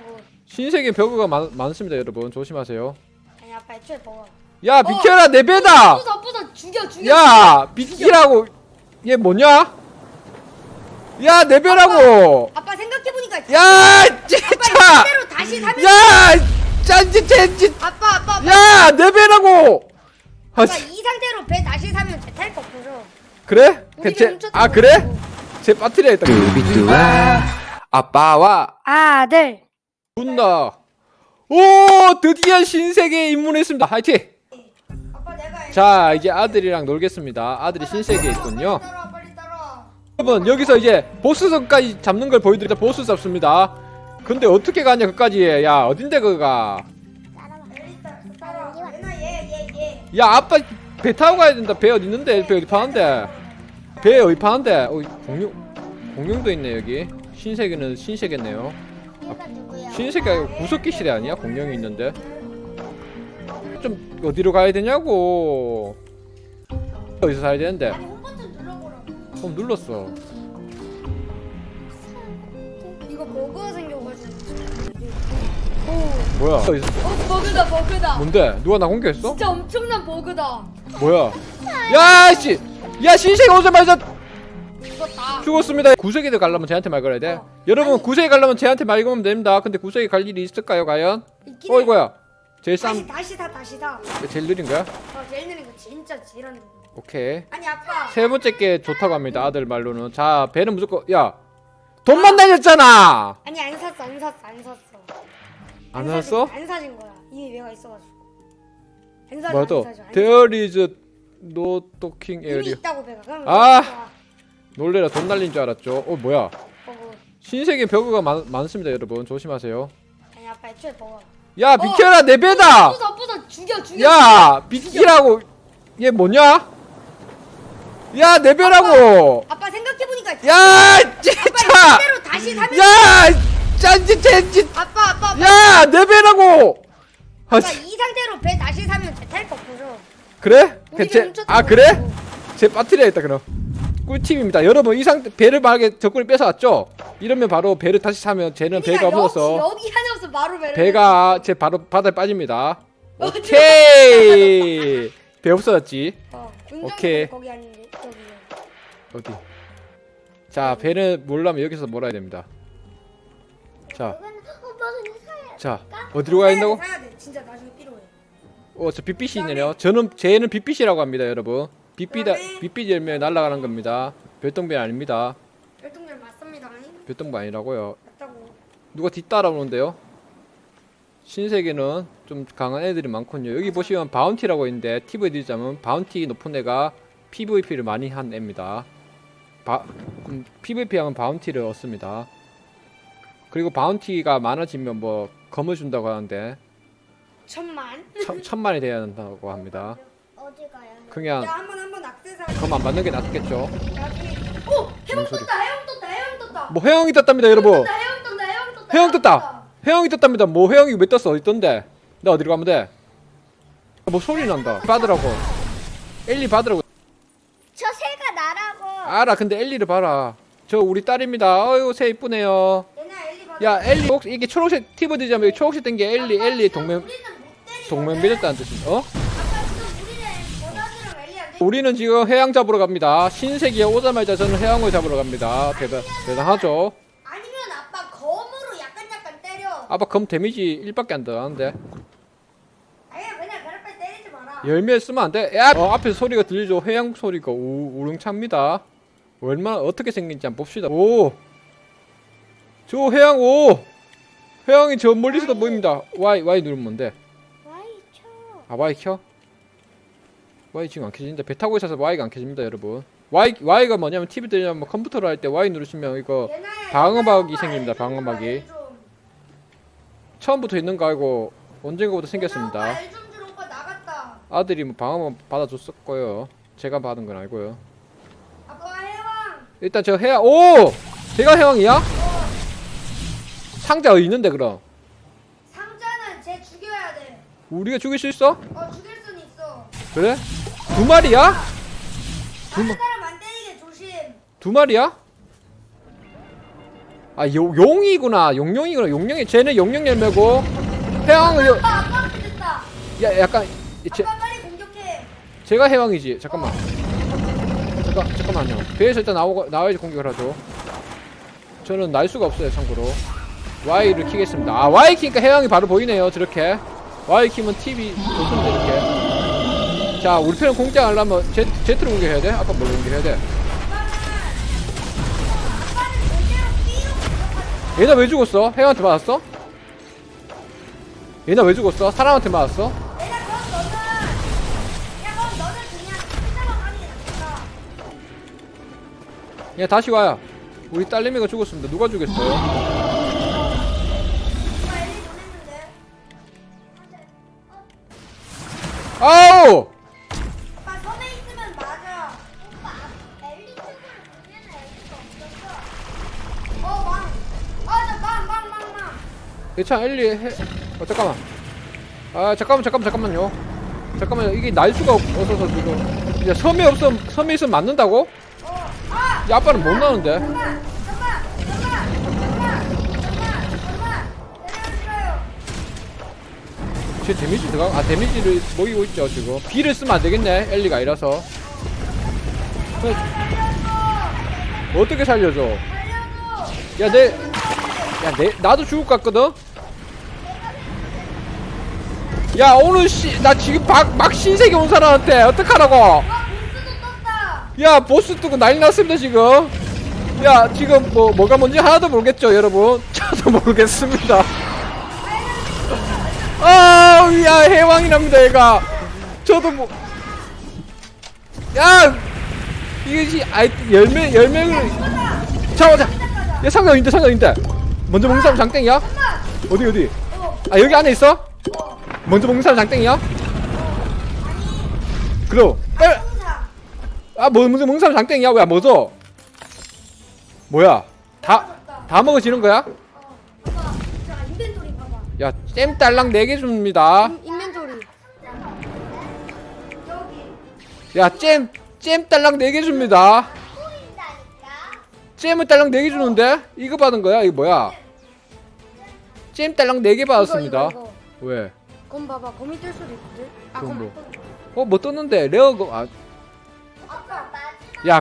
버그. 신세계 벽어가 많, 많습니다 여러분 조심하세요 아니 아빠 애초에. 야 비켜라 내 배다 부숴 부숴 죽여 죽여. 야 비키라고 얘 뭐냐 야 내 배라고 아빠 생각해 보니까 야 아빠 진짜 이대로 다시 사면 야 짠지 짠지 아빠 아빠 아빠, 야내 배라고 아, 아빠 씨. 이 상태로 배 다시 사면 제탈거 없어져. 그래? 그 우리가 제, 훔쳤던 아거 그래? 제 두비두아 아빠와 아들. 분다 오 드디어 신세계에 입문했습니다. 화이팅! 아빠 내가 자 이제 아들이랑 놀겠습니다. 아들이 신세계에 있군요. 여러분 여기서 이제 보스선까지 잡는 걸 보여드리자. 보스 잡습니다. 근데 어떻게 가냐 그까지. 야 어딘데 그가. 야 아빠 배 타고 가야 된다. 배 어디 있는데? 배 어디 파는데? 배 어디 파는데? 어 공룡 공룡도 있네 여기. 신세계는 신세계네요 얘가 누구야? 신세계가 구석기 시대 아니야? 공룡이 있는데. 좀 어디로 가야 되냐고. 어디서 사야 되는데? 아니 홈 버튼 눌러보라고. 그럼 눌렀어. 이거 버그 생겨가지고. 뭐야? 어디서 어 버그다 버그다. 뭔데? 누가 나 공격했어? 진짜 엄청난 버그다. 뭐야? 야씨! 야 신세계 오자마자 죽었습니다 구석에도 가려면 쟤한테 말 걸어야 돼 어. 여러분 아니. 구석에 가려면 쟤한테 말 걸면 됩니다 근데 구석에 갈 일이 있을까요 과연 있긴 어 해. 이거야 제일 다시 싼 다시 사 다시 사. 제일 느린 거야 어 제일 느린 거 진짜 지랄. 오케이 아니 아빠. 세 번째 게 좋다고 합니다 아들 말로는 자 배는 무조건 야 돈만 다녔잖아 아니 안 샀어 안 샀어 안 샀어. 안 사진- 샀어 안 사진 거야. 이미 배가 있어가지고. 안 사줘 안또 사줘. 안 There is no talking. 이미 area 있다고 배가. 그럼 아. 놀래라 돈 날린 줄 알았죠. 어 뭐야? 버그. 신세계 벽어가 많, 많습니다 여러분. 조심하세요. 아니 아빠 애초에 버거. 야 비켜라 내 배다! 부숴 부숴 죽여 죽여. 야 비키라고. 얘 뭐냐? 야 내 배라고! 아빠 생각해 보니까 야 아빠 진짜! 이대로 다시 사면 야 짠지 짠지. 아빠 아빠 아빠. 야내 배라고! 아, 아빠 씨. 이 상태로 배 다시 사면 제탈거 없어져. 그래? 우리가 제, 훔쳤던 아거 그래? 배터리가 있다 그럼 꿀팁입니다 여러분 이 상태 배를 만약에 적군이 뺏어왔죠 이러면 바로 배를 다시 사면 쟤는 배가 그러니까 없어서 역시 여기 하나 없어 바로 배를. 배가 제 바로 바다에 빠집니다 어, 오케이 배 없어졌지 어, 오케이. 거기 아닌데. 어디 자 배는 몰라면 여기서 몰아야 됩니다 자, 자 어디로 가야 된다고? 사야 돼. 진짜 나중에 필요해. 어 저 빛빛이 있네요 저는 쟤는 빛빛이라고 합니다 여러분 그다음에- 빛빛 열면 날아가는 겁니다 별똥별 아닙니다 별똥별 맞습니다. 별똥별 아니라고요 맞다고. 누가 뒤따라오는데요? 신세계는 좀 강한 애들이 많군요. 여기 보시면 바운티라고 있는데 팁을 드리자면 바운티 높은 애가 PVP를 많이 한 애입니다. 바, 음, PVP 하면 바운티를 얻습니다. 그리고 바운티가 많아지면 뭐 검을 준다고 하는데 천만. 천, 천만이 돼야 한다고 합니다. 어디 가야? 그냥 야 한번 한번 악세사. 검안 받는 게 낫겠죠. 나중에. 오 소리? 떴다 해방 떴다 해방 떴다. 뭐 해영이 떴답니다, 여러분. 해방 떴다 해방 떴다. 해영 떴다. 해영이 떴답니다. 뭐 해영이 왜 떴어? 어디 떴는데? 나 어디로 가면 돼? 뭐 소리 난다. 받으라고. 엘리 받으라고. 저 새가 나라고. 알아. 근데 엘리를 봐라. 저 우리 딸입니다. 어이구 새 이쁘네요. 얘나 엘리 봐. 야 엘리 혹시 이게 초록색 티브 드자면 초록색 된 게 엘리 엘리 동맹 우리는 못 때리고. 동맹 맺었다는 뜻입니다. 어? 아빠 지금 우리는 버다지랑 엘리한테. 우리는 지금 해양 잡으러 갑니다. 신세계에 오자마자 저는 해양을 잡으러 갑니다. 대단 대단하죠. 아니면 아빠 검으로 약간 약간 때려. 아빠 검 데미지 1밖에 안 들어가는데 아니야 그냥 그렇게 때리지 마라. 열매 쓰면 안 돼. 야! 어, 앞에서 소리가 들리죠. 해양 소리가 우, 우렁찹니다. 얼마나 어떻게 생긴지 한번 봅시다. 오, 저 해양 오, 해양이 저 멀리서도 보입니다. Y Y 누르면 뭔데? 와이 쳐. 아 Y 켜? Y 지금 안 켜진다. 배 타고 있어서 Y가 안 켜집니다, 여러분. Y Y가 뭐냐면 TV 들려면 뭐 컴퓨터로 할 때 Y 누르시면 이거 얘나 생깁니다, 좀. 처음부터 있는 거 알고 언젠가부터 생겼습니다. 아들이 뭐 방어막 받아줬을 거예요. 제가 받은 건 해왕. 일단 저 해양 오 제가 해왕이야? 상자 어디 있는데 그럼 상자는 쟤 죽여야 돼. 우리가 죽일 수 있어? 어 죽일 순 있어. 그래? 두 마리야? 두, 마, 사람 안 때리게 조심. 두 마리야? 아 요, 용이구나. 용룡이구나. 용룡이 쟤는 용룡 열매고. 해왕은 요- 아빠 아빠한테 됐다. 야 약간 제, 아빠 빨리 공격해. 제가 해왕이지. 잠깐만. 잠깐 잠깐만요. 배에서 일단 나오고 나와야지 공격을 하죠. 저는 날 수가 없어요 참고로. Y를 키겠습니다. 아 Y 키니까 해왕이 바로 보이네요 저렇게. Y 키면 TV 좋습니다 이렇게 자 우리 편은 공격하려면 Z, Z를 공격해야 돼? 아까 뭘 공격해야 돼? 얘나 왜 죽었어? 해왕한테 맞았어? 얘나 왜 죽었어? 사람한테 맞았어? 얘 다시 와요 우리 딸내미가 죽었습니다 누가 죽였어요? 아우! 오빠 선에 있으면 맞아. 오빠 엘리 쪽으로 보내는 엘리가 없었어. 어 망. 아나망망망망. 예찬 엘리 해... 어 잠깐만 아 잠깐만 잠깐만 잠깐만요 잠깐만요 이게 날 수가 없- 없어서 지금 야 섬에 없으면 섬에 있으면 맞는다고? 야 아빠는 못 나오는데. 제 데미지 들어가? 아 데미지를 먹이고 있죠 지금 B를 쓰면 안 되겠네 엘리가 그- 어떻게 살려줘 살려줘. 야 내 야, 내, 나도 죽을 것 같거든? 야, 오늘 씨, 나 지금 막, 막 신세계 온 사람한테 어떡하라고? 야, 보스 뜨고 난리 났습니다, 지금. 야, 지금 뭐, 뭐가 뭔지 하나도 모르겠죠, 여러분? 저도 모르겠습니다. 아, 야, 해왕이랍니다, 얘가. 저도 뭐. 야! 이것이, 아이, 열매, 열매를. 잠깐만, 자. 야, 상관인데, 상관인데. 먼저 먹는 사람 장땡이야? 어디, 어디? 어. 아, 여기 안에 있어? 어. 먼저 먹는 사람 장땡이야? 그럼, 빨리. 아, 뭐, 먼저 먹는 사람 장땡이야? 왜, 뭐죠? 뭐야? 다, 다 먹어지는 거야? 어. 봐봐. 자 인벤토리 봐봐. 야, 잼 딸랑 4개 줍니다. 인벤토리. 여기. 야, 잼, 잼 딸랑 4개 줍니다. 잼을 딸랑 4개 주는데? 이거 받은 거야? 이거 뭐야? 잼 딸랑 4개 받았습니다. 이거, 이거, 이거. 왜? 그럼 봐봐 거미 뜰 수도 있거든. 아 그럼 뭐. 어뭐 떴는데 레어 거 아. 아까